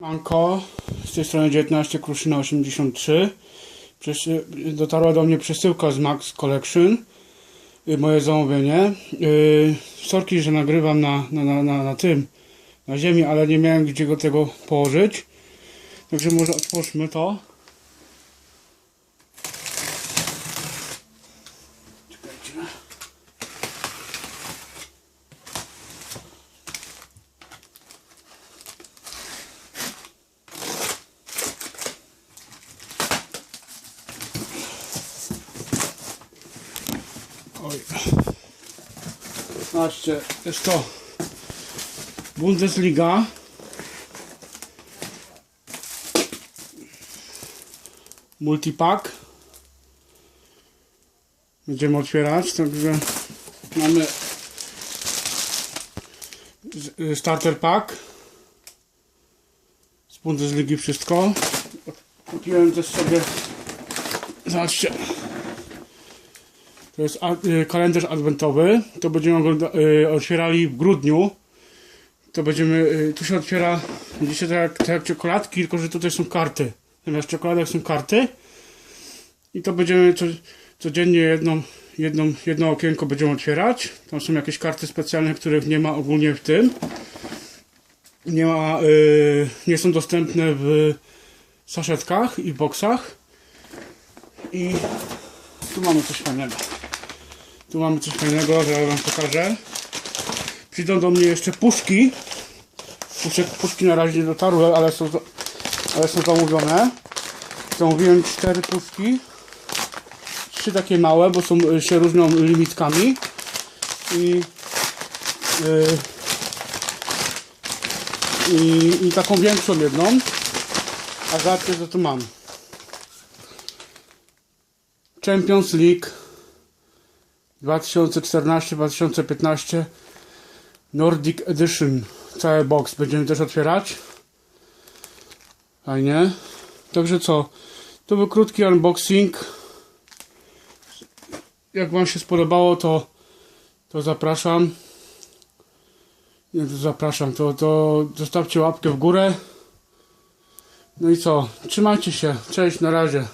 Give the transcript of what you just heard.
Manko, z tej strony 19 Kruszyna 83. Przesi- dotarła do mnie przesyłka z Max Collection. Y, Moje zamówienie. Yy, sorki, że nagrywam na, na, na, na, na tym, na ziemi, ale nie miałem gdzie go tego położyć. Także może otwórzmy to. Czekajcie. Oj. Zobaczcie, jest to Bundesliga. Multipack. Będziemy otwierać, także mamy y, starter pack z Bundesligi wszystko. Kupiłem też sobie zobaczcie to jest y, kalendarz adwentowy. To będziemy y, otwierali w grudniu. To będziemy. Y, tu się otwiera. Widzicie tak tak jak czekoladki, tylko że tutaj są karty. Zamiast czekoladek są karty. I to będziemy co, codziennie jedną, jedną, jedno okienko będziemy otwierać. Tam są jakieś karty specjalne, których nie ma ogólnie w tym. Nie ma. Y, nie są dostępne w saszetkach i boksach. I tu mamy coś fajnego. Tu mamy coś fajnego, zaraz wam pokażę. Przyjdą do mnie jeszcze puszki. Puszek, puszki na razie nie dotarły, ale są, ale są zamówione. Zamówiłem cztery puszki. Trzy takie małe, bo są, y, się różnią limitkami. I, y, i, i taką większą jedną. A zobaczcie co tu mam. Champions League 2014-2015 Nordic Edition. Cały box będziemy też otwierać. Fajnie także co? To był krótki unboxing. Jak wam się spodobało to to zapraszam. Nie to zapraszam to, to zostawcie łapkę w górę. No i co? Trzymajcie się. Cześć na razie